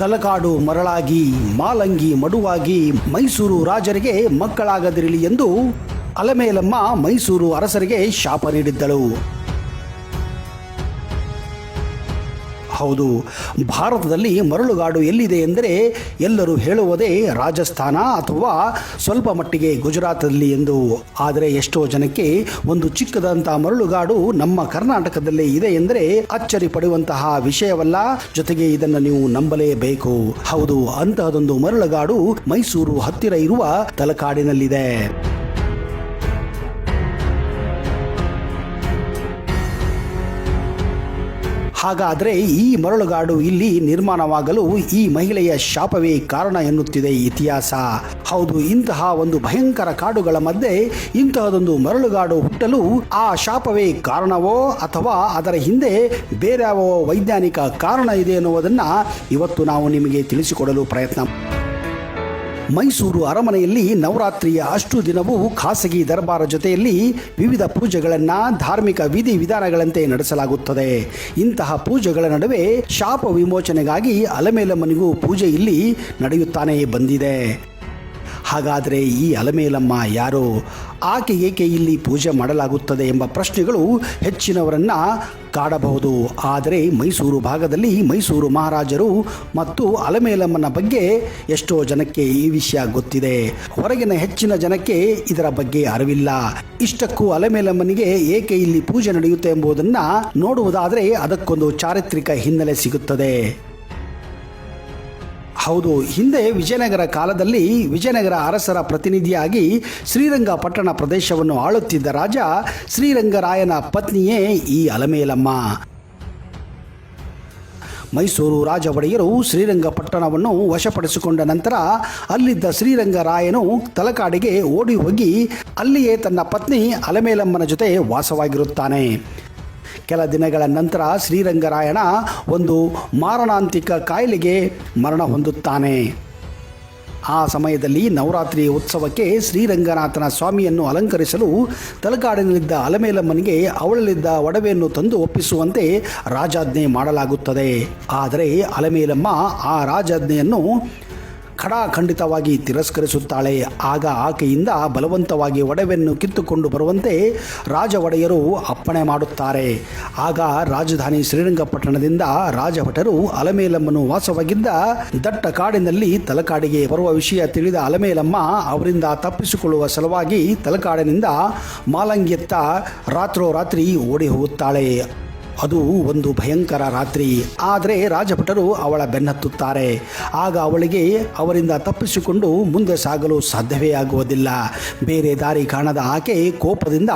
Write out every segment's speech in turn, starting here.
ತಲಕಾಡು ಮರಳಾಗಿ ಮಾಲಂಗಿ ಮಡುವಾಗಿ ಮೈಸೂರು ರಾಜರಿಗೆ ಮಕ್ಕಳಾಗದಿರಲಿ ಎಂದು ಅಲಮೇಲಮ್ಮ ಮೈಸೂರು ಅರಸರಿಗೆ ಶಾಪ ನೀಡಿದ್ದಳು. ಹೌದು. ಭಾರತದಲ್ಲಿ ಮರಳುಗಾಡು ಎಲ್ಲಿದೆ ಎಂದರೆ ಎಲ್ಲರೂ ಹೇಳುವುದೇ ರಾಜಸ್ಥಾನ ಅಥವಾ ಸ್ವಲ್ಪ ಮಟ್ಟಿಗೆ ಗುಜರಾತಲ್ಲಿ ಎಂದು. ಆದರೆ ಎಷ್ಟೋ ಜನಕ್ಕೆ ಒಂದು ಚಿಕ್ಕದಂಥ ಮರಳುಗಾಡು ನಮ್ಮ ಕರ್ನಾಟಕದಲ್ಲೇ ಇದೆ ಎಂದರೆ ಅಚ್ಚರಿ ಪಡುವಂತಹ ವಿಷಯವಲ್ಲ. ಜೊತೆಗೆ ಇದನ್ನು ನೀವು ನಂಬಲೇಬೇಕು. ಹೌದು, ಅಂತಹದೊಂದು ಮರಳುಗಾಡು ಮೈಸೂರು ಹತ್ತಿರ ಇರುವ ತಲಕಾಡಿನಲ್ಲಿದೆ. ಹಾಗಾದರೆ ಈ ಮರಳುಗಾಡು ಇಲ್ಲಿ ನಿರ್ಮಾಣವಾಗಲು ಈ ಮಹಿಳೆಯ ಶಾಪವೇ ಕಾರಣ ಎನ್ನುತ್ತಿದೆ ಇತಿಹಾಸ. ಹೌದು, ಇಂತಹ ಒಂದು ಭಯಂಕರ ಕಾಡುಗಳ ಮಧ್ಯೆ ಇಂತಹದೊಂದು ಮರಳುಗಾಡು ಹುಟ್ಟಲು ಆ ಶಾಪವೇ ಕಾರಣವೋ ಅಥವಾ ಅದರ ಹಿಂದೆ ಬೇರ್ಯಾವ ವೈಜ್ಞಾನಿಕ ಕಾರಣ ಇದೆ ಎನ್ನುವುದನ್ನು ಇವತ್ತು ನಾವು ನಿಮಗೆ ತಿಳಿಸಿಕೊಡಲು ಪ್ರಯತ್ನ ಮೈಸೂರು ಅರಮನೆಯಲ್ಲಿ ನವರಾತ್ರಿಯ ಅಷ್ಟು ದಿನವೂ ಖಾಸಗಿ ದರ್ಬಾರ ಜೊತೆಯಲ್ಲಿ ವಿವಿಧ ಪೂಜೆಗಳನ್ನು ಧಾರ್ಮಿಕ ವಿಧಿ ವಿಧಾನಗಳಂತೆ ನಡೆಸಲಾಗುತ್ತದೆ. ಇಂತಹ ಪೂಜೆಗಳ ನಡುವೆ ಶಾಪ ವಿಮೋಚನೆಗಾಗಿ ಅಲಮೇಲಮ್ಮನಿಗೂ ಪೂಜೆ ಇಲ್ಲಿ ನಡೆಯುತ್ತಾನೆ ಬಂದಿದೆ. ಹಾಗಾದರೆ ಈ ಅಲಮೇಲಮ್ಮ ಯಾರು ಆಕೆ ಏಕೆ ಇಲ್ಲಿ ಪೂಜೆ ಮಾಡಲಾಗುತ್ತದೆ ಎಂಬ ಪ್ರಶ್ನೆಗಳು ಹೆಚ್ಚಿನವರನ್ನು ಕಾಡಬಹುದು. ಆದರೆ ಮೈಸೂರು ಭಾಗದಲ್ಲಿ ಮೈಸೂರು ಮಹಾರಾಜರು ಮತ್ತು ಅಲಮೇಲಮ್ಮನ ಬಗ್ಗೆ ಎಷ್ಟೋ ಜನಕ್ಕೆ ಈ ವಿಷಯ ಗೊತ್ತಿದೆ. ಹೊರಗಿನ ಹೆಚ್ಚಿನ ಜನಕ್ಕೆ ಇದರ ಬಗ್ಗೆ ಅರಿವಿಲ್ಲ. ಇಷ್ಟಕ್ಕೂ ಅಲಮೇಲಮ್ಮನಿಗೆ ಏಕೆ ಇಲ್ಲಿ ಪೂಜೆ ನಡೆಯುತ್ತೆ ಎಂಬುದನ್ನು ನೋಡುವುದಾದರೆ ಅದಕ್ಕೊಂದು ಚಾರಿತ್ರಿಕ ಹಿನ್ನೆಲೆ ಸಿಗುತ್ತದೆ. ಹೌದು. ಹಿಂದೆ ವಿಜಯನಗರ ಕಾಲದಲ್ಲಿ ವಿಜಯನಗರ ಅರಸರ ಪ್ರತಿನಿಧಿಯಾಗಿ ಶ್ರೀರಂಗಪಟ್ಟಣ ಪ್ರದೇಶವನ್ನು ಆಳುತ್ತಿದ್ದ ರಾಜ ಶ್ರೀರಂಗರಾಯನ ಪತ್ನಿಯೇ ಈ ಅಲಮೇಲಮ್ಮ. ಮೈಸೂರು ರಾಜ ಒಡೆಯರು ಶ್ರೀರಂಗಪಟ್ಟಣವನ್ನು ವಶಪಡಿಸಿಕೊಂಡ ನಂತರ ಅಲ್ಲಿದ್ದ ಶ್ರೀರಂಗರಾಯನು ತಲಕಾಡಿಗೆ ಓಡಿ ಹೋಗಿ ಅಲ್ಲಿಯೇ ತನ್ನ ಪತ್ನಿ ಅಲಮೇಲಮ್ಮನ ಜೊತೆ ವಾಸವಾಗಿರುತ್ತಾನೆ. ಕೆಲ ದಿನಗಳ ನಂತರ ಶ್ರೀರಂಗರಾಯಣ ಒಂದು ಮಾರಣಾಂತಿಕ ಕಾಯಿಲೆಗೆ ಮರಣ ಹೊಂದುತ್ತಾನೆ. ಆ ಸಮಯದಲ್ಲಿ ನವರಾತ್ರಿ ಉತ್ಸವಕ್ಕೆ ಶ್ರೀರಂಗನಾಥನ ಸ್ವಾಮಿಯನ್ನು ಅಲಂಕರಿಸಲು ತಲಕಾಡಿನಲ್ಲಿದ್ದ ಅಲಮೇಲಮ್ಮನಿಗೆ ಅವಳಲ್ಲಿದ್ದ ಒಡವೆಯನ್ನು ತಂದು ಒಪ್ಪಿಸುವಂತೆ ರಾಜಾಜ್ಞೆ ಮಾಡಲಾಗುತ್ತದೆ. ಆದರೆ ಅಲಮೇಲಮ್ಮ ಆ ರಾಜಾಜ್ಞೆಯನ್ನು ಖಡಾಖಂಡಿತವಾಗಿ ತಿರಸ್ಕರಿಸುತ್ತಾಳೆ. ಆಗ ಆಕೆಯಿಂದ ಬಲವಂತವಾಗಿ ಒಡವೆಯನ್ನು ಕಿತ್ತುಕೊಂಡು ಬರುವಂತೆ ರಾಜ ಒಡೆಯರು ಅಪ್ಪಣೆ ಮಾಡುತ್ತಾರೆ. ಆಗ ರಾಜಧಾನಿ ಶ್ರೀರಂಗಪಟ್ಟಣದಿಂದ ರಾಜಭಟರು ಅಲಮೇಲಮ್ಮನು ವಾಸವಾಗಿದ್ದ ದಟ್ಟ ಕಾಡಿನಲ್ಲಿ ತಲಕಾಡಿಗೆ ಬರುವ ವಿಷಯ ತಿಳಿದ ಅಲಮೇಲಮ್ಮ ಅವರಿಂದ ತಪ್ಪಿಸಿಕೊಳ್ಳುವ ಸಲುವಾಗಿ ತಲಕಾಡಿನಿಂದ ಮಾಲಂಗಿಯತ್ತ ರಾತ್ರೋರಾತ್ರಿ ಓಡಿ ಹೋಗುತ್ತಾಳೆ. ಅದು ಒಂದು ಭಯಂಕರ ರಾತ್ರಿ. ಆದರೆ ರಾಜಭಟರು ಅವಳ ಬೆನ್ನತ್ತುತ್ತಾರೆ. ಆಗ ಅವಳಿಗೆ ಅವರಿಂದ ತಪ್ಪಿಸಿಕೊಂಡು ಮುಂದೆ ಸಾಗಲು ಸಾಧ್ಯವೇ ಆಗುವುದಿಲ್ಲ. ಬೇರೆ ದಾರಿ ಕಾಣದ ಆಕೆ ಕೋಪದಿಂದ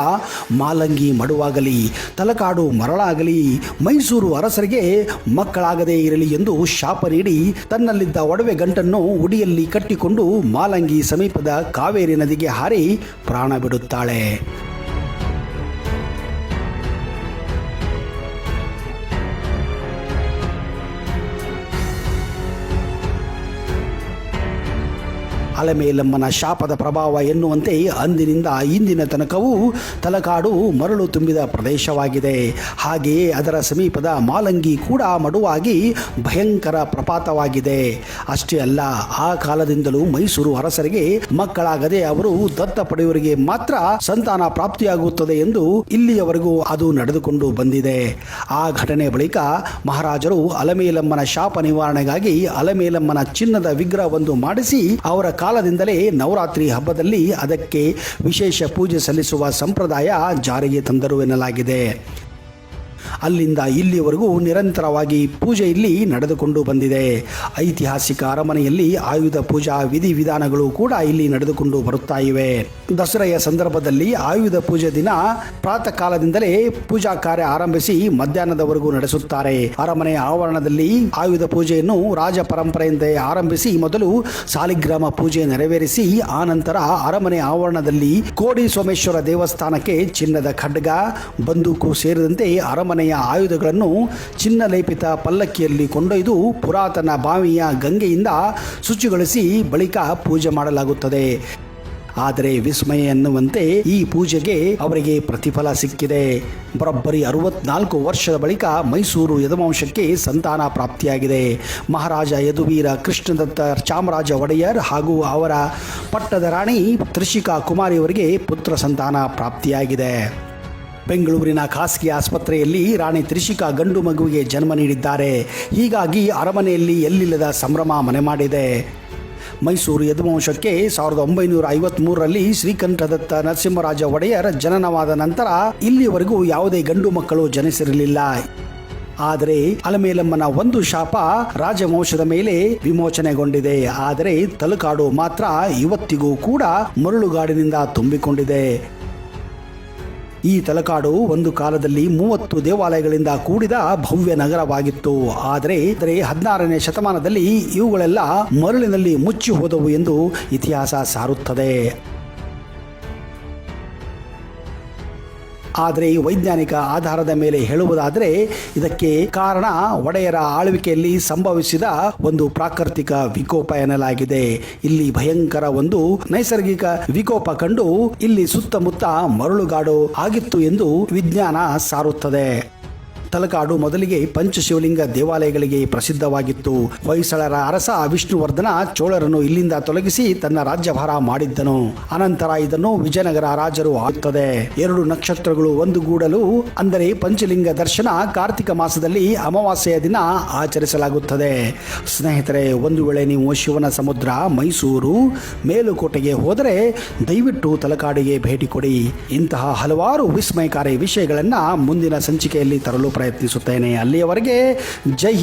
ಮಾಲಂಗಿ ಮಡುವಾಗಲಿ, ತಲಕಾಡು ಮರಳಾಗಲಿ, ಮೈಸೂರು ಅರಸರಿಗೆ ಮಕ್ಕಳಾಗದೇ ಇರಲಿ ಎಂದು ಶಾಪ ನೀಡಿ ತನ್ನಲ್ಲಿದ್ದ ಒಡವೆ ಗಂಟನ್ನು ಉಡಿಯಲ್ಲಿ ಕಟ್ಟಿಕೊಂಡು ಮಾಲಂಗಿ ಸಮೀಪದ ಕಾವೇರಿ ನದಿಗೆ ಹಾರಿ ಪ್ರಾಣ ಬಿಡುತ್ತಾಳೆ. ಅಲಮೇಲಮ್ಮನ ಶಾಪದ ಪ್ರಭಾವ ಎನ್ನುವಂತೆ ಅಂದಿನಿಂದ ಇಂದಿನ ತನಕವೂ ತಲಕಾಡು ಮರಳು ತುಂಬಿದ ಪ್ರದೇಶವಾಗಿದೆ. ಹಾಗೆಯೇ ಅದರ ಸಮೀಪದ ಮಾಲಂಗಿ ಕೂಡ ಮಡುವಾಗಿ ಭಯಂಕರ ಪ್ರಪಾತವಾಗಿದೆ. ಅಷ್ಟೇ ಅಲ್ಲ, ಆ ಕಾಲದಿಂದಲೂ ಮೈಸೂರು ಅರಸರಿಗೆ ಮಕ್ಕಳಾಗದೆ ಅವರು ದತ್ತ ಪಡೆಯುವರಿಗೆ ಮಾತ್ರ ಸಂತಾನ ಪ್ರಾಪ್ತಿಯಾಗುತ್ತದೆ ಎಂದು ಇಲ್ಲಿಯವರೆಗೂ ಅದು ನಡೆದುಕೊಂಡು ಬಂದಿದೆ. ಆ ಘಟನೆ ಬಳಿಕ ಮಹಾರಾಜರು ಅಲಮೇಲಮ್ಮನ ಶಾಪ ನಿವಾರಣೆಗಾಗಿ ಅಲಮೇಲಮ್ಮನ ಚಿನ್ನದ ವಿಗ್ರಹವೊಂದು ಮಾಡಿಸಿ ಅವರ ಕಾಲದಿಂದಲೇ ನವರಾತ್ರಿ ಹಬ್ಬದಲ್ಲಿ ಅದಕ್ಕೆ ವಿಶೇಷ ಪೂಜೆ ಸಲ್ಲಿಸುವ ಸಂಪ್ರದಾಯ ಜಾರಿಗೆ ತಂದರು ಎನ್ನಲಾಗಿದೆ. ಅಲ್ಲಿಂದ ಇಲ್ಲಿಯವರೆಗೂ ನಿರಂತರವಾಗಿ ಪೂಜೆ ಇಲ್ಲಿ ನಡೆದುಕೊಂಡು ಬಂದಿದೆ. ಐತಿಹಾಸಿಕ ಅರಮನೆಯಲ್ಲಿ ಆಯುಧ ಪೂಜಾ ವಿಧಿವಿಧಾನಗಳು ಕೂಡ ಇಲ್ಲಿ ನಡೆದುಕೊಂಡು ಬರುತ್ತಾ ಇವೆ. ದಸರೆಯ ಸಂದರ್ಭದಲ್ಲಿ ಆಯುಧ ಪೂಜೆ ದಿನ ಪ್ರಾತಃ ಕಾಲದಿಂದಲೇ ಪೂಜಾ ಕಾರ್ಯ ಆರಂಭಿಸಿ ಮಧ್ಯಾಹ್ನದವರೆಗೂ ನಡೆಸುತ್ತಾರೆ. ಅರಮನೆಯ ಆವರಣದಲ್ಲಿ ಆಯುಧ ಪೂಜೆಯನ್ನು ರಾಜ ಪರಂಪರೆಯಿಂದ ಆರಂಭಿಸಿ ಮೊದಲು ಸಾಲಿಗ್ರಾಮ ಪೂಜೆ ನೆರವೇರಿಸಿ ಆ ನಂತರ ಅರಮನೆ ಆವರಣದಲ್ಲಿ ಕೋಡಿ ಸೋಮೇಶ್ವರ ದೇವಸ್ಥಾನಕ್ಕೆ ಚಿನ್ನದ ಖಡ್ಗ, ಬಂದೂಕು ಸೇರಿದಂತೆ ಅರಮನೆಯ ಆಯುಧಗಳನ್ನು ಚಿನ್ನ ಲೇಪಿತ ಪಲ್ಲಕ್ಕಿಯಲ್ಲಿ ಕೊಂಡೊಯ್ದು ಪುರಾತನ ಬಾವಿಯ ಗಂಗೆಯಿಂದ ಶುಚಿಗೊಳಿಸಿ ಬಳಿಕ ಪೂಜೆ ಮಾಡಲಾಗುತ್ತದೆ. ಆದರೆ ವಿಸ್ಮಯ ಎನ್ನುವಂತೆ ಈ ಪೂಜೆಗೆ ಅವರಿಗೆ ಪ್ರತಿಫಲ ಸಿಕ್ಕಿದೆ. ಬರೋಬ್ಬರಿ ಅರವತ್ನಾಲ್ಕು ವರ್ಷದ ಬಳಿಕ ಮೈಸೂರು ಯದುವಂಶಕ್ಕೆ ಸಂತಾನ ಪ್ರಾಪ್ತಿಯಾಗಿದೆ. ಮಹಾರಾಜ ಯದುವೀರ ಕೃಷ್ಣದತ್ತ ಚಾಮರಾಜ ಒಡೆಯರ್ ಹಾಗೂ ಅವರ ಪಟ್ಟದ ರಾಣಿ ತ್ರಿಷಿಕಾ ಕುಮಾರಿಯವರಿಗೆ ಪುತ್ರ ಸಂತಾನ ಪ್ರಾಪ್ತಿಯಾಗಿದೆ. ಬೆಂಗಳೂರಿನ ಖಾಸಗಿ ಆಸ್ಪತ್ರೆಯಲ್ಲಿ ರಾಣಿ ತ್ರಿಷಿಕಾ ಗಂಡು ಮಗುವಿಗೆ ಜನ್ಮ ನೀಡಿದ್ದಾರೆ. ಹೀಗಾಗಿ ಅರಮನೆಯಲ್ಲಿ ಎಲ್ಲಿಲ್ಲದ ಸಂಭ್ರಮ ಮನೆ ಮಾಡಿದೆ. ಮೈಸೂರು ಯದುವಂಶಕ್ಕೆ ಸಾವಿರದ ಒಂಬೈನೂರ ಐವತ್ಮೂರರಲ್ಲಿ ಶ್ರೀಕಂಠದತ್ತ ನರಸಿಂಹರಾಜ ಒಡೆಯರ್ ಜನನವಾದ ನಂತರ ಇಲ್ಲಿಯವರೆಗೂ ಯಾವುದೇ ಗಂಡು ಮಕ್ಕಳು ಜನಿಸಿರಲಿಲ್ಲ. ಆದರೆ ಅಲಮೇಲಮ್ಮನ ಒಂದು ಶಾಪ ರಾಜವಂಶದ ಮೇಲೆ ವಿಮೋಚನೆಗೊಂಡಿದೆ. ಆದರೆ ತಲುಕಾಡು ಮಾತ್ರ ಇವತ್ತಿಗೂ ಕೂಡ ಮರಳುಗಾಡಿನಿಂದ ತುಂಬಿಕೊಂಡಿದೆ. ಈ ತಲಕಾಡು ಒಂದು ಕಾಲದಲ್ಲಿ ಮೂವತ್ತು ದೇವಾಲಯಗಳಿಂದ ಕೂಡಿದ ಭವ್ಯ ನಗರವಾಗಿತ್ತು. ಆದರೆ ಹದಿನಾರನೇ ಶತಮಾನದಲ್ಲಿ ಇವುಗಳೆಲ್ಲ ಮರಳಿನಲ್ಲಿ ಮುಚ್ಚಿ ಹೋದವು ಎಂದು ಇತಿಹಾಸ ಸಾರುತ್ತದೆ. ಆದರೆ ಈ ವೈಜ್ಞಾನಿಕ ಆಧಾರದ ಮೇಲೆ ಹೇಳುವುದಾದರೆ ಇದಕ್ಕೆ ಕಾರಣ ಒಡೆಯರ ಆಳ್ವಿಕೆಯಲ್ಲಿ ಸಂಭವಿಸಿದ ಒಂದು ಪ್ರಾಕೃತಿಕ ವಿಕೋಪ ಎನ್ನಲಾಗಿದೆ. ಇಲ್ಲಿ ಭಯಂಕರ ಒಂದು ನೈಸರ್ಗಿಕ ವಿಕೋಪ ಕಂಡು ಇಲ್ಲಿ ಸುತ್ತಮುತ್ತ ಮರಳುಗಾಡು ಆಗಿತ್ತು ಎಂದು ವಿಜ್ಞಾನ ಸಾರುತ್ತದೆ. ತಲಕಾಡು ಮೊದಲಿಗೆ ಪಂಚಶಿವಲಿಂಗ ದೇವಾಲಯಗಳಿಗೆ ಪ್ರಸಿದ್ಧವಾಗಿತ್ತು. ಹೊಯ್ಸಳರ ಅರಸ ವಿಷ್ಣುವರ್ಧನ ಚೋಳರನ್ನು ಇಲ್ಲಿಂದ ತೊಲಗಿಸಿ ತನ್ನ ರಾಜ್ಯಭಾರ ಮಾಡಿದ್ದನು. ಅನಂತರ ಇದನ್ನು ವಿಜಯನಗರ ರಾಜರು ಆಗುತ್ತದೆ ಎರಡು ನಕ್ಷತ್ರಗಳು ಒಂದುಗೂಡಲು ಅಂದರೆ ಪಂಚಲಿಂಗ ದರ್ಶನ ಕಾರ್ತಿಕ ಮಾಸದಲ್ಲಿ ಅಮಾವಾಸ್ಯೆಯ ದಿನ ಆಚರಿಸಲಾಗುತ್ತದೆ. ಸ್ನೇಹಿತರೆ, ಒಂದು ವೇಳೆ ನೀವು ಶಿವನ ಸಮುದ್ರ, ಮೈಸೂರು, ಮೇಲುಕೋಟೆಗೆ ಹೋದರೆ ದಯವಿಟ್ಟು ತಲಕಾಡಿಗೆ ಭೇಟಿ ಕೊಡಿ. ಇಂತಹ ಹಲವಾರು ವಿಸ್ಮಯಕಾರಿ ವಿಷಯಗಳನ್ನು ಮುಂದಿನ ಸಂಚಿಕೆಯಲ್ಲಿ ತರಲು ಪ್ರಯತ್ನಿಸುತ್ತೇನೆ. ಅಲ್ಲಿಯವರೆಗೆ ಜೈ